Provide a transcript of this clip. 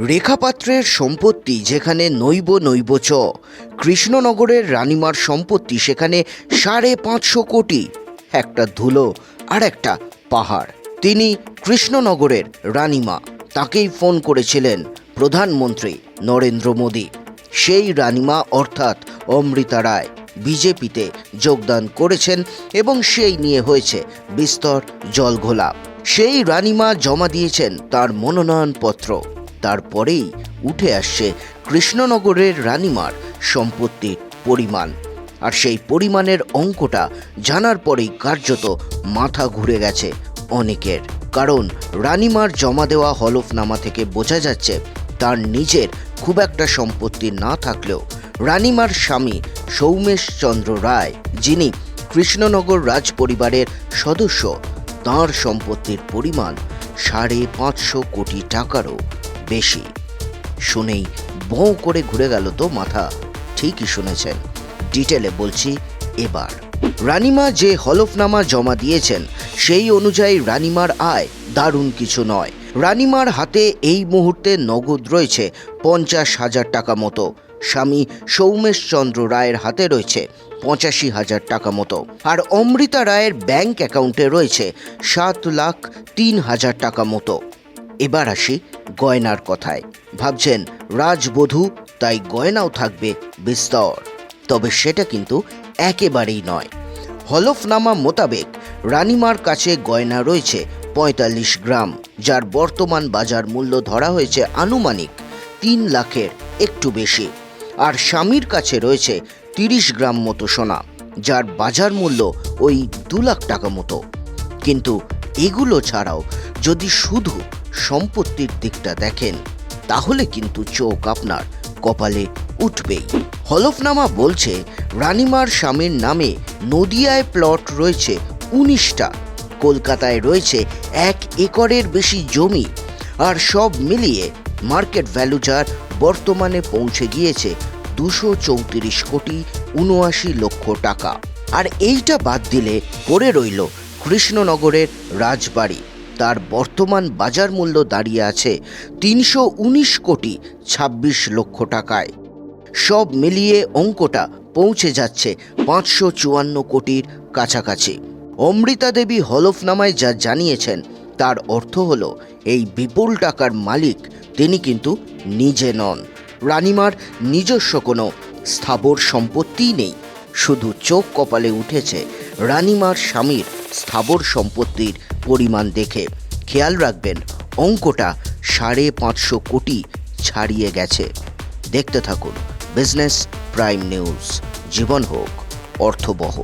রেখাপাত্রের সম্পত্তি যেখানে নৈব নৈব চ। কৃষ্ণনগরের রানিমার সম্পত্তি সেখানে সাড়ে পাঁচশো কোটি। একটা ধুলো আর একটা পাহাড়। তিনি কৃষ্ণনগরের রানিমা। তাকেই ফোন করেছিলেন প্রধানমন্ত্রী নরেন্দ্র মোদী। সেই রানিমা অর্থাৎ অমৃতা রায় বিজেপিতে যোগদান করেছেন এবং সেই নিয়ে হয়েছে বিস্তর জলঘোলা। সেই রানিমা জমা দিয়েছেন তার মনোনয়নপত্র। তারপরেই উঠে আসছে কৃষ্ণনগরের রানিমার সম্পত্তির পরিমাণ। আর সেই পরিমাণের অঙ্কটা জানার পরেই কার্যত মাথা ঘুরে গেছে অনেকের। কারণ রানিমার জমা দেওয়া হলফনামা থেকে বোঝা যাচ্ছে তার নিজের খুব একটা সম্পত্তি না থাকলেও রানিমার স্বামী সৌমেশ চন্দ্র রায়, যিনি কৃষ্ণনগর রাজ পরিবারের সদস্য, তাঁর সম্পত্তির পরিমাণ সাড়ে পাঁচশো কোটি টাকারও বেশি। শুনেই বঁ করে ঘুরে গেল তো মাথা। ঠিকই শুনেছেন। ডিটেলে বলছি এবার। রানিমা যে হলফনামা জমা দিয়েছেন, সেই অনুযায়ী রানিমার আয় দারুণ কিছু নয়। রানিমার হাতে এই মুহূর্তে নগদ রয়েছে পঞ্চাশ হাজার টাকা মতো। স্বামী সৌমেশ চন্দ্র রায়ের হাতে রয়েছে পঁচাশি হাজার টাকা মতো। আর অমৃতা রায়ের ব্যাংক অ্যাকাউন্টে রয়েছে সাত লাখ তিন হাজার টাকা মতো। এবার আসি গয়নার কথায়। ভাবছেন, রাজবধূ, তাই গয়নাও থাকবে বিস্তর। তবে সেটা কিন্তু একেবারেই নয়। হলফনামা মোতাবেক রানিমার কাছে গয়না রয়েছে পঁয়তাল্লিশ গ্রাম, যার বর্তমান বাজার মূল্য ধরা হয়েছে আনুমানিক তিন লাখের একটু বেশি। আর স্বামীর কাছে রয়েছে তিরিশ গ্রাম মতো সোনা, যার বাজার মূল্য ওই দু লাখ টাকা মতো। কিন্তু এগুলো ছাড়াও যদি শুধু সম্পত্তির দিকটা দেখেন, তাহলে কিন্তু চোখ আপনার কপালে উঠবেই। হলফনামা বলছে, রানিমার স্বামীর নামে নদিয়ায় প্লট রয়েছে উনিশটা, কলকাতায় রয়েছে এক একরের বেশি জমি, আর সব মিলিয়ে মার্কেট ভ্যালু যার বর্তমানে পৌঁছে গিয়েছে দুশো চৌত্রিশ কোটি উনআশি লক্ষ টাকা। আর এইটা বাদ দিলে পড়ে রইল কৃষ্ণনগরের রাজবাড়ি। তার বর্তমান বাজার মূল্য দাঁড়িয়ে আছে তিনশো উনিশ কোটি ছাব্বিশ লক্ষ টাকায়। সব মিলিয়ে অঙ্কটা পৌঁছে যাচ্ছে পাঁচশো চুয়ান্ন কোটির কাছাকাছি। অমৃতা দেবী হলফনামায় যা জানিয়েছেন, তার অর্থ হলো এই বিপুল টাকার মালিক তিনি কিন্তু নিজে নন। রানিমার নিজস্ব কোনো স্থাবর সম্পত্তিই নেই, শুধু চোখ কপালে উঠেছে রানিমার স্বামীর স্থাবর সম্পত্তির পরিমাণ দেখে খেয়াল রাখবেন, অঙ্কটা সাড়ে পাঁচশো কোটি ছাড়িয়ে গেছে। দেখতে থাকুন, বিজনেস প্রাইম নিউজ। জীবন হোক, অর্থবহ।